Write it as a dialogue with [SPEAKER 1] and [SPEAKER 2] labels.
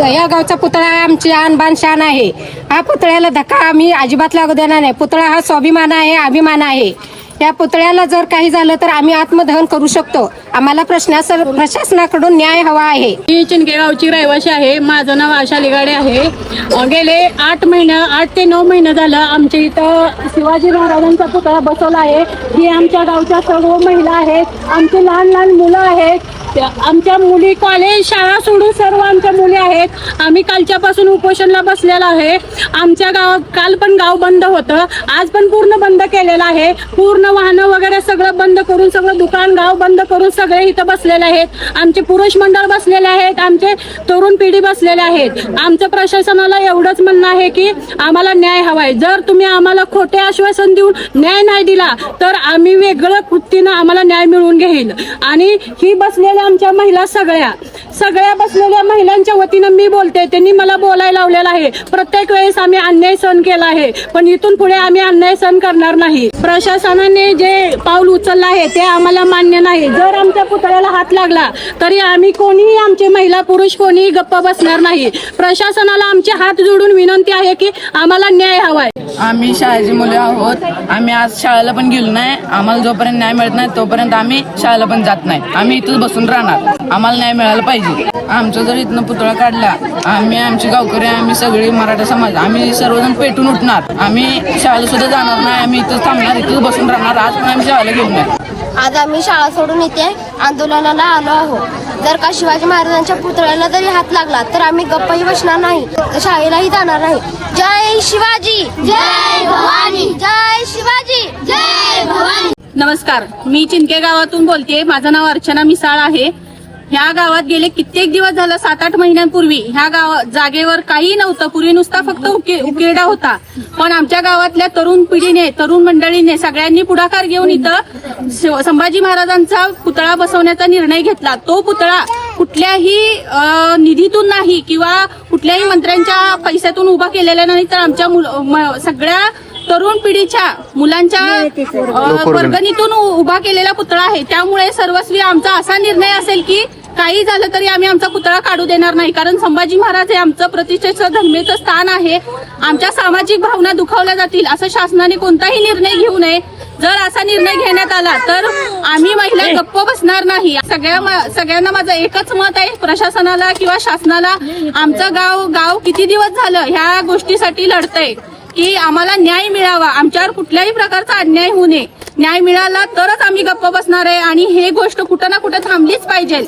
[SPEAKER 1] या गावचा पुतळा आमची आणबान शान आहे. हा पुतळ्याला धक्का आम्ही अजिबात लागू देणार नाही. पुतळा हा स्वाभिमान आहे अभिमान आहे. या पुतळ्याला जर काही झालं तर आम्ही आत्मदहन करू शकतो. आम्हाला प्रश्नास प्रशासनाकडून न्याय हवा आहे.
[SPEAKER 2] मी चिंकेगावची रहिवाशी आहे. माझं नाव आशा लिगाडे आहे. गेले आठ महिने आठ ते नऊ महिने झालं आमच्या इथं शिवाजी महाराजांचा पुतळा बसवला आहे. ही आमच्या गावच्या सर्व महिला आहेत. आमची लहान लहान मुलं आहेत. त्या- आमच्या मुली कॉलेज शाळा सोडून सर्व आमच्या मुली आहेत. आम्ही कालच्यापासून उपोषणला बसलेलो आहे. आमच्या गावात काल पण गाव बंद होतं. आज पण पूर्ण बंद केलेलं आहे. पूर्ण वाहनं वगैरे सगळं बंद करून सगळं दुकान गाव बंद करून सगळे इथं बसलेले आहेत. आमचे पुरुष मंडळ बसलेले आहेत. आमचे तरुण पिढी बसलेले आहेत. आमचं प्रशासनाला एवढंच म्हणणं आहे की आम्हाला न्याय हवाय. जर तुम्ही आम्हाला खोटे आश्वासन देऊन न्याय नाही दिला तर आम्ही वेगळं कृतीनं आम्हाला न्याय मिळवून घेईल. आणि ही बसलेल्या आमच्या महिला सगळ्या. सगळ्या बसलेल्या महिलांच्या वतीनं मी बोलते त्यांनी मला बोलायला लावलेलं आहे. प्रत्येक वेळेस आम्ही अन्याय सहन केला आहे पण इथून पुढे आम्ही अन्याय सहन करणार नाही. प्रशासनाने जे पाऊल उचललं आहे ते आम्हाला मान्य नाही. जर आमच्या पुतळ्याला हात लागला तरी आम्ही कोणीही आमचे महिला पुरुष कोणीही गप्प बसणार नाही. प्रशासनाला आमचे हात जोडून विनंती आहे की आम्हाला न्याय हवाय.
[SPEAKER 3] आम्ही शाळेची मुले आहोत. आम्ही आज शाळेला पण गेलो नाही. आम्हाला जोपर्यंत न्याय मिळत नाही तोपर्यंत आम्ही शाळेला पण जात नाही. आम्ही इथंच बसून राहणार. आम्हाला न्याय मिळायला पाहिजे. आमचा जर इथनं पुतळा काढला आम्ही आमची गावकरी आम्ही सगळी मराठा समाज आम्ही सर्वजण पेटून उठणार. आम्ही शाळेला सुद्धा जाणार नाही आम्ही इथं थांबणार इथं बसून राहणार. आज पण आम्ही शाळेला गेलो नाही.
[SPEAKER 4] आज आम्ही शाळा सोडून इथे आंदोलनाला आलो आहोत. जर का शिवाजी महाराजांच्या पुतळ्याला जरी हात लागला तर आम्ही गप्पही बसणार नाही. शाळेलाही जाणार नाही. जय शिवाजी! जय भवानी! जय
[SPEAKER 2] नमस्कार मी चिंके गावातून बोलते माझं नाव अर्चना मिसाळ आहे. ह्या गावात गेले कित्येक दिवस झालं सात आठ महिन्यांपूर्वी ह्या गाव जागेवर काही नव्हतं. पूर्वी नुसता फक्त उके उकिरडा होता. पण आमच्या गावातल्या तरुण पिढीने तरुण मंडळीने सगळ्यांनी पुढाकार घेऊन इथं संभाजी महाराजांचा पुतळा बसवण्याचा निर्णय घेतला. तो पुतळा कुठल्याही निधीतून नाही किंवा कुठल्याही मंत्र्यांच्या पैशातून उभा केलेला नाही तर आमच्या सगळ्या तरुण पिढीच्या मुलांच्या वर्गणीतून उभा केलेला पुतळा आहे. त्यामुळे सर्वस्वी आमचा असा निर्णय असेल की काही झालं तरी आम्ही आमचा पुतळा काढू देणार नाही. कारण संभाजी महाराज हे आमचं प्रतिष्ठेचं धर्मेचं स्थान आहे. आमच्या सामाजिक भावना दुखावल्या जातील असं शासनाने कोणताही निर्णय घेऊ नये. जर असा निर्णय घेण्यात आला तर आम्ही महिला गप्प बसणार नाही. सगळ्या सगळ्यांना माझं एकच मत आहे. प्रशासनाला किंवा शासनाला आमचं गाव गाव किती दिवस झालं ह्या गोष्टीसाठी लढतंय. की आम्हाला न्याय मिळावा. आमच्यावर कुठल्याही प्रकारचा अन्याय होऊ नये. न्याय मिळाला तरच आम्ही गप्प बसणार आहे आणि हे गोष्ट कुठं ना कुठं थांबलीच पाहिजे.